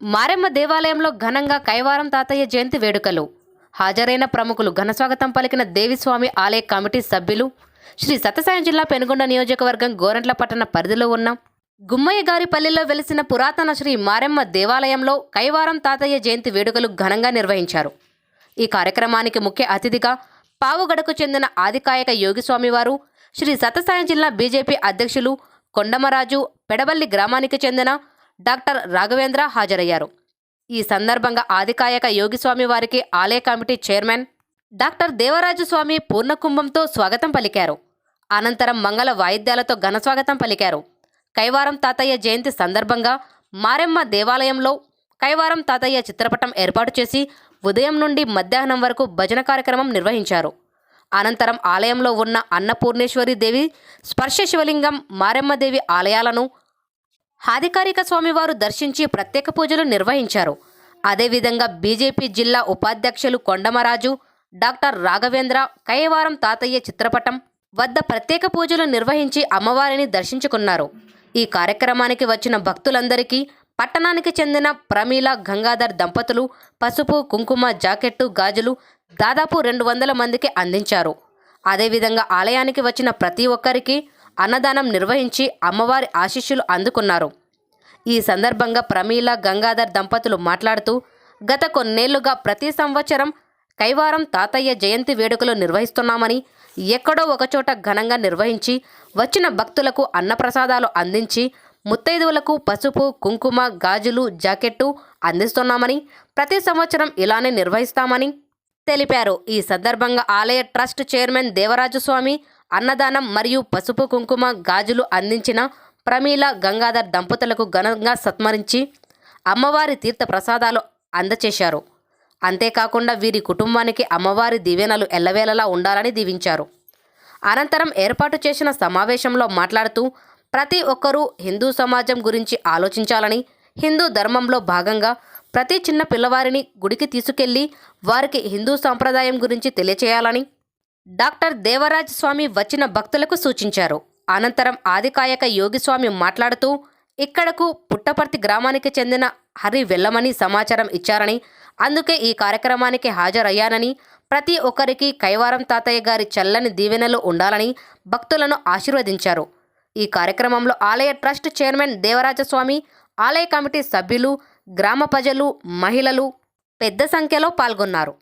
మారెమ్మ దేవాలయంలో ఘనంగా కైవారం తాతయ్య జయంతి వేడుకలు. హాజరైన ప్రముఖులు ఘనస్వాగతం పలికిన దేవిస్వామి ఆలయ కమిటీ సభ్యులు శ్రీ సత్యసాయం జిల్లా పెనుగొండ నియోజకవర్గం గోరంట్ల పట్టణ పరిధిలో ఉన్న గుమ్మయ్య గారి పల్లెలో వెలిసిన పురాతన శ్రీ మారెమ్మ దేవాలయంలో కైవారం తాతయ్య జయంతి వేడుకలు ఘనంగా నిర్వహించారు. ఈ కార్యక్రమానికి ముఖ్య అతిథిగా పావుగడకు చెందిన ఆదికాయక యోగిస్వామి వారు శ్రీ సత్యసాయం జిల్లా బీజేపీ అధ్యక్షులు కొండమరాజు పెడబల్లి గ్రామానికి చెందిన డాక్టర్ రాఘవేంద్ర హాజరయ్యారు. ఈ సందర్భంగా ఆదికాయక యోగిస్వామి వారికి ఆలయ committee chairman doctor Devaraju Swamy పూర్ణకుంభంతో స్వాగతం పలికారు. అనంతరం మంగళ వాయిద్యాలతో ఘనస్వాగతం పలికారు. కైవారం తాతయ్య జయంతి సందర్భంగా మారెమ్మ దేవాలయంలో కైవారం తాతయ్య చిత్రపటం ఏర్పాటు చేసి ఉదయం నుండి మధ్యాహ్నం వరకు భజన కార్యక్రమం నిర్వహించారు. అనంతరం ఆలయంలో ఉన్న అన్నపూర్ణేశ్వరి దేవి స్పర్శ శివలింగం మారెమ్మదేవి ఆలయాలను హాదికారిక స్వామివారు దర్శించి ప్రత్యేక పూజలు నిర్వహించారు. అదేవిధంగా బీజేపీ జిల్లా ఉపాధ్యక్షులు కొండమరాజు డాక్టర్ రాఘవేంద్ర కైవారం తాతయ్య చిత్రపటం వద్ద ప్రత్యేక పూజలు నిర్వహించి అమ్మవారిని దర్శించుకున్నారు. ఈ కార్యక్రమానికి వచ్చిన భక్తులందరికీ పట్టణానికి చెందిన ప్రమీల గంగాధర్ దంపతులు పసుపు కుంకుమ జాకెట్టు గాజులు దాదాపు రెండు వందల మందికి అందించారు. అదేవిధంగా ఆలయానికి వచ్చిన ప్రతి ఒక్కరికి అన్నదానం నిర్వహించి అమ్మవారి ఆశీస్సులు అందుకున్నారు. ఈ సందర్భంగా ప్రమీల గంగాధర్ దంపతులు మాట్లాడుతూ గత కొన్నేళ్ళుగా ప్రతి సంవత్సరం కైవారం తాతయ్య జయంతి వేడుకలు నిర్వహిస్తున్నామని ఎక్కడో ఒకచోట ఘనంగా నిర్వహించి వచ్చిన భక్తులకు అన్నప్రసాదాలు అందించి ముత్తైదువులకు పసుపు కుంకుమ గాజులు జాకెట్టు అందిస్తున్నామని ప్రతి సంవత్సరం ఇలానే నిర్వహిస్తామని తెలిపారు. ఈ సందర్భంగా ఆలయ ట్రస్ట్ చైర్మన్ దేవరాజు స్వామి అన్నదానం మరియు పసుపు కుంకుమ గాజులు అందించిన ప్రమీల గంగాధర్ దంపతులకు ఘనంగా సత్మరించి అమ్మవారి తీర్థ ప్రసాదాలు అందచేశారు. అంతేకాకుండా వీరి కుటుంబానికి అమ్మవారి దీవెనలు ఎల్లవేళలా ఉండాలని దీవించారు. అనంతరం ఏర్పాటు చేసిన సమావేశంలో మాట్లాడుతూ ప్రతి ఒక్కరూ హిందూ సమాజం గురించి ఆలోచించాలని హిందూ ధర్మంలో భాగంగా ప్రతి చిన్న పిల్లవారిని గుడికి తీసుకెళ్ళి వారికి హిందూ సాంప్రదాయం గురించి తెలియచేయాలని డాక్టర్ దేవరాజ్ స్వామి వచ్చిన భక్తులకు సూచించారు. అనంతరం ఆదికాయక యోగిస్వామి మాట్లాడుతూ ఇక్కడకు పుట్టపర్తి గ్రామానికి చెందిన హరి వెళ్ళమని సమాచారం ఇచ్చారని అందుకే ఈ కార్యక్రమానికి హాజరయ్యానని ప్రతి ఒక్కరికి కైవారం తాతయ్య గారి చల్లని దీవెనలు ఉండాలని భక్తులను ఆశీర్వదించారు. ఈ కార్యక్రమంలో ఆలయ ట్రస్ట్ చైర్మన్ దేవరాజస్వామి ఆలయ కమిటీ సభ్యులు గ్రామ ప్రజలు మహిళలు పెద్ద సంఖ్యలో పాల్గొన్నారు.